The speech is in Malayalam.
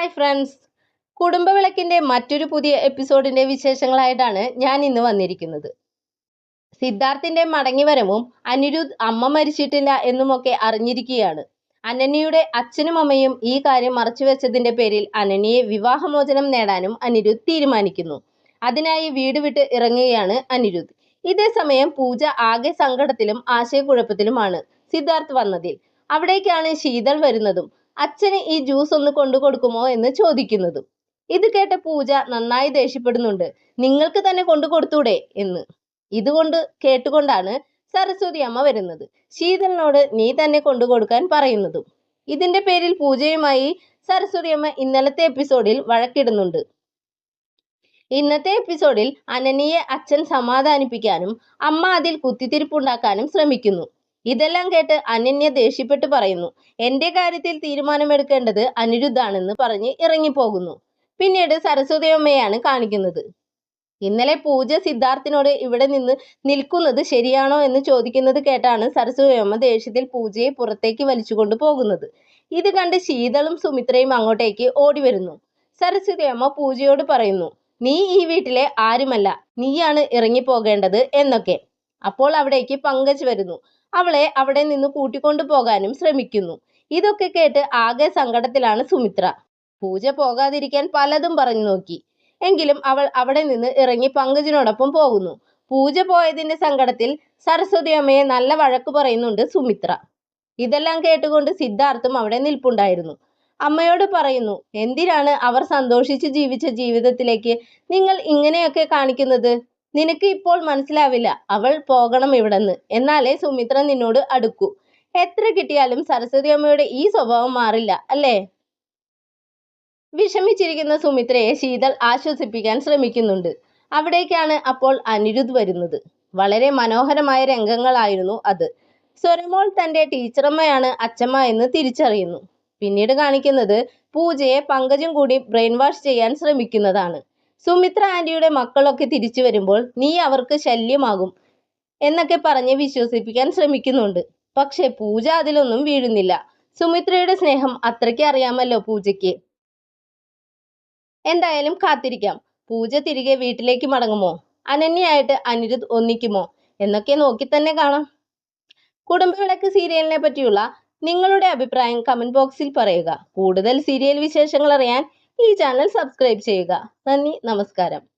ഹായ് ഫ്രണ്ട്സ് കുടുംബവിളക്കിന്റെ മറ്റൊരു പുതിയ എപ്പിസോഡിന്റെ വിശേഷങ്ങളായിട്ടാണ് ഞാൻ ഇന്ന് വന്നിരിക്കുന്നത്. സിദ്ധാർത്ഥിന്റെ മടങ്ങിവരവും അനിരുദ്ധ് അമ്മ മരിച്ചിട്ടില്ല എന്നുമൊക്കെ അറിഞ്ഞിരിക്കുകയാണ്. അനന്യയുടെ അച്ഛനും അമ്മയും ഈ കാര്യം മറച്ചുവെച്ചതിന്റെ പേരിൽ അനനിയെ വിവാഹമോചനം നേടാനും അനിരുദ്ധ് തീരുമാനിക്കുന്നു. അതിനായി വീട് വിട്ട് ഇറങ്ങുകയാണ് അനിരുദ്ധ്. ഇതേ സമയം പൂജ ആകെ സങ്കടത്തിലും ആശയക്കുഴപ്പത്തിലുമാണ് സിദ്ധാർത്ഥ് വന്നതിൽ. അവിടേക്കാണ് ശീതൾ വരുന്നതും അച്ഛന് ഈ ജ്യൂസ് ഒന്ന് കൊണ്ടു കൊടുക്കുമോ എന്ന് ചോദിക്കുന്നതും. ഇത് കേട്ട പൂജ നന്നായി ദേഷ്യപ്പെടുന്നുണ്ട്. നിങ്ങൾക്ക് തന്നെ കൊണ്ടു കൊടുത്തൂടെ എന്ന്. ഇതുകൊണ്ട് കേട്ടുകൊണ്ടാണ് സരസ്വതി അമ്മ വരുന്നത്. ശീതളിനോട് നീ തന്നെ കൊണ്ടു കൊടുക്കാൻ പറയുന്നതും. ഇതിന്റെ പേരിൽ പൂജയുമായി സരസ്വതി അമ്മ ഇന്നലത്തെ എപ്പിസോഡിൽ വഴക്കിടുന്നുണ്ട്. ഇന്നത്തെ എപ്പിസോഡിൽ അനനിയെ അച്ഛൻ സമാധാനിപ്പിക്കാനും അമ്മ അതിൽ കുത്തിത്തിരിപ്പുണ്ടാക്കാനും ശ്രമിക്കുന്നു. ഇതെല്ലാം കേട്ട് അനന്യ ദേഷ്യപ്പെട്ട് പറയുന്നു. എന്റെ കാര്യത്തിൽ തീരുമാനമെടുക്കേണ്ടത് അനിരുദ്ധാണെന്ന് പറഞ്ഞ് ഇറങ്ങിപ്പോകുന്നു. പിന്നീട് സരസ്വതി അമ്മയാണ് കാണിക്കുന്നത്. ഇന്നലെ പൂജ സിദ്ധാർത്ഥിനോട് ഇവിടെ നിന്ന് നിൽക്കുന്നത് ശരിയാണോ എന്ന് ചോദിക്കുന്നത് കേട്ടാണ് സരസ്വതി അമ്മ ദേഷ്യത്തിൽ പൂജയെ പുറത്തേക്ക് വലിച്ചുകൊണ്ട് പോകുന്നത്. ഇത് കണ്ട് ശീതളും സുമിത്രയും അങ്ങോട്ടേക്ക് ഓടി വരുന്നു സരസ്വതി അമ്മ പൂജയോട് പറയുന്നു നീ ഈ വീട്ടിലെ ആരുമല്ല. നീയാണ് ഇറങ്ങിപ്പോകേണ്ടത് എന്നൊക്കെ. അപ്പോൾ അവിടേക്ക് പങ്കജ് വരുന്നു. അവളെ അവിടെ നിന്ന് കൂട്ടിക്കൊണ്ടു പോകാനും ശ്രമിക്കുന്നു. ഇതൊക്കെ കേട്ട് ആകെ സങ്കടത്തിലാണ് സുമിത്ര. പൂജ പോകാതിരിക്കാൻ പലതും പറഞ്ഞു നോക്കി. എങ്കിലും അവൾ അവിടെ നിന്ന് ഇറങ്ങി പങ്കജിനോടൊപ്പം പോകുന്നു. പൂജ പോയതിന്റെ സങ്കടത്തിൽ സരസ്വതി അമ്മയെ നല്ല വഴക്ക് പറയുന്നുണ്ട് സുമിത്ര. ഇതെല്ലാം കേട്ടുകൊണ്ട് സിദ്ധാർത്ഥും അവിടെ നിൽപ്പുണ്ടായിരുന്നു. അമ്മയോട് പറയുന്നു എന്തിനാണ് അവർ സന്തോഷിച്ച് ജീവിച്ച ജീവിതത്തിലേക്ക് നിങ്ങൾ ഇങ്ങനെയൊക്കെ കാണിക്കുന്നത്? നിനക്ക് ഇപ്പോൾ മനസ്സിലാവില്ല. അവൾ പോകണം ഇവിടെന്ന്. എന്നാലേ സുമിത്ര നിന്നോട് അടുക്കൂ. എത്ര കിട്ടിയാലും സരസ്വതി അമ്മയുടെ ഈ സ്വഭാവം മാറില്ല അല്ലേ? വിഷമിച്ചിരിക്കുന്ന സുമിത്രയെ ശീതൾ ആശ്വസിപ്പിക്കാൻ ശ്രമിക്കുന്നുണ്ട്. അവിടേക്കാണ് അപ്പോൾ അനിരുദ്ധ് വരുന്നത്. വളരെ മനോഹരമായ രംഗങ്ങളായിരുന്നു അത്. സ്വരമോൾ തന്റെ ടീച്ചറമ്മയാണ് അച്ചമ്മ എന്ന് തിരിച്ചറിയുന്നു. പിന്നീട് കാണിക്കുന്നത് പൂജയെ പങ്കജും കൂടി ബ്രെയിൻ വാഷ് ചെയ്യാൻ ശ്രമിക്കുന്നതാണ്. സുമിത്ര ആന്റിയുടെ മക്കളൊക്കെ തിരിച്ചു വരുമ്പോൾ നീ അവർക്ക് ശല്യമാകും എന്നൊക്കെ പറഞ്ഞ് വിശ്വസിപ്പിക്കാൻ ശ്രമിക്കുന്നുണ്ട്. പക്ഷെ പൂജ അതിലൊന്നും വീഴുന്നില്ല. സുമിത്രയുടെ സ്നേഹം അത്രയ്ക്ക് അറിയാമല്ലോ പൂജയ്ക്ക്. എന്തായാലും കാത്തിരിക്കാം. പൂജ തിരികെ വീട്ടിലേക്ക് മടങ്ങുമോ? അനന്യയായിട്ട് അനിരുദ്ധ് ഒന്നിക്കുമോ? എന്നൊക്കെ നോക്കി തന്നെ കാണാം. കുടുംബവിളക്ക് സീരിയലിനെ പറ്റിയുള്ള നിങ്ങളുടെ അഭിപ്രായം കമന്റ് ബോക്സിൽ പറയുക. കൂടുതൽ സീരിയൽ വിശേഷങ്ങൾ അറിയാൻ ഈ ചാനൽ സബ്സ്ക്രൈബ് ചെയ്യുക. നന്ദി നമസ്കാരം.